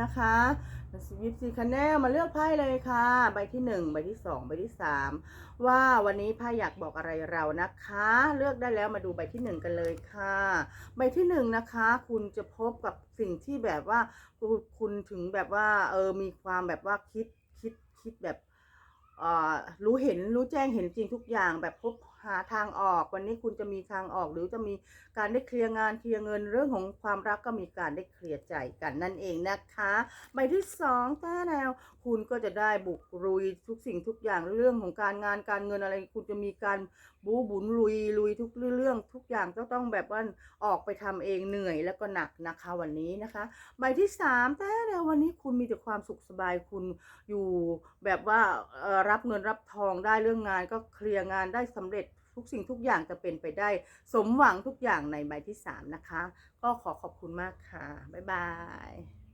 นะคะยิปซีคันแนลมาเลือกไพ่เลยค่ะ ใบที่หนึ่งใบที่สองใบที่สามว่าวันนี้ไพ่อยากบอกอะไรเรานะคะ เลือกได้แล้วมาดูใบที่หนึ่งกันเลยค่ะ ใบที่หนึ่งนะคะ คุณจะพบกับสิ่งที่แบบว่าคุณถึงแบบว่าเออมีความแบบว่าคิดคิดคิดแบบ รู้เห็นรู้แจ้งเห็นจริงทุกอย่างแบบพบหาทางออก วันนี้คุณจะมีทางออก หรือจะมีการได้เคลียร์งานเคลียร์เงินเรื่องของความรักก็มีการได้เคลียร์ใจกันนั่นเองนะคะใบที่สองต้าแนวคุณก็จะได้บุกรุยทุกสิ่งทุกอย่างเรื่องของการงานการเงินอะไร คุณจะมีการบูบุนลุยลุยทุกเรื่อง ทุกอย่างก็ต้องแบบว่าออกไปทำเองเหนื่อยแล้วก็หนักนะคะวันนี้นะคะ ใบที่สามแต่ แล้ววันนี้คุณมีแต่ความสุขสบายคุณอยู่แบบว่ารับเงินรับทองได้เรื่องงาน ก็เคลียร์งานได้สำเร็จทุกสิ่งทุกอย่างจะเป็นไปได้ สมหวังทุกอย่างในใบที่สามนะคะ ก็ขอขอบคุณมากค่ะ บ๊ายบาย